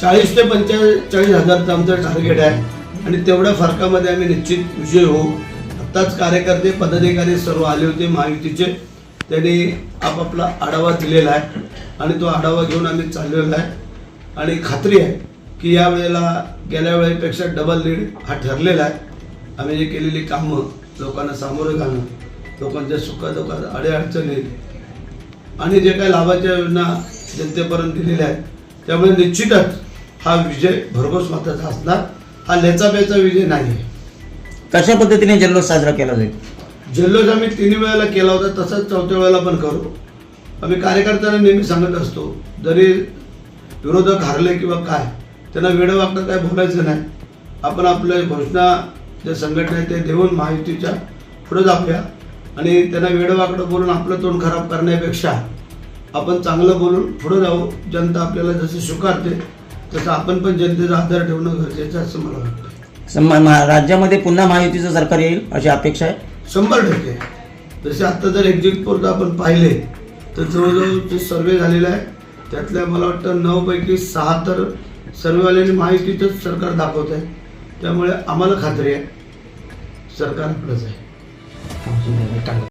चाळीस ते पंचेचाळीस हजारचं आमचं टार्गेट आहे. आणि तेवढ्या फरकामध्ये आम्ही निश्चित विजय होऊ. आत्ताच कार्यकर्ते पदाधिकारी सर्व आले होते महायुतीचे. त्यांनी आपापला आढावा दिलेला आहे. आणि तो आढावा घेऊन आम्ही चाललेलो आहे. आणि खात्री आहे की या वेळेला गेल्या वेळेपेक्षा डबल लीड हा ठरलेला आहे. आम्ही जे केलेली कामं लोकांना सामोरं घालणं लोकांच्या सुखादुखात अडीअडचणी आणि जे काही लाभाच्या योजना जनतेपर्यंत दिलेल्या आहेत त्यामुळे निश्चितच हा विजय भरघोस मताचा असणार. हा लेचापेचा विजय नाही. आहे कशा पद्धतीने जल्लोष साजरा केला जाईल? जल्लोष आम्ही तिन्ही वेळेला केला होता तसंच चौथ्या वेळेला पण करू. आम्ही कार्यकर्त्यांना नेहमी सांगत असतो जरी विरोधक हारले किंवा काय त्यांना वेळं वागणं काय बोलायचं नाही. आपण आपल्या घोषणा ज्या संघटना आहेत ते देऊन महायुतीच्या पुढे जाऊया. आणि त्यांना वेळं वाकडं बोलून आपलं तोंड खराब करण्यापेक्षा आपण चांगलं बोलून पुढे जाऊ. जनता आपल्याला जसं स्वीकारते तसं आपण पण जनतेचा आदर ठेवणं गरजेचं आहे असं मला वाटतं. सम- मा- राज्यामध्ये पुन्हा महायुतीचं सरकार येईल अशी अपेक्षा आहे? शंभर टक्के. जसे आत्ता जर एक्झिट पोल आपण पाहिले तर जवळजवळ जे सर्वे झालेला आहे त्यातल्या मला वाटतं नऊपैकी सहा तर सर्वेवाल्यांनी माहितीचंच सरकार दाखवत आहे. त्यामुळे आम्हाला खात्री आहे. सरकार आपलंच आहे.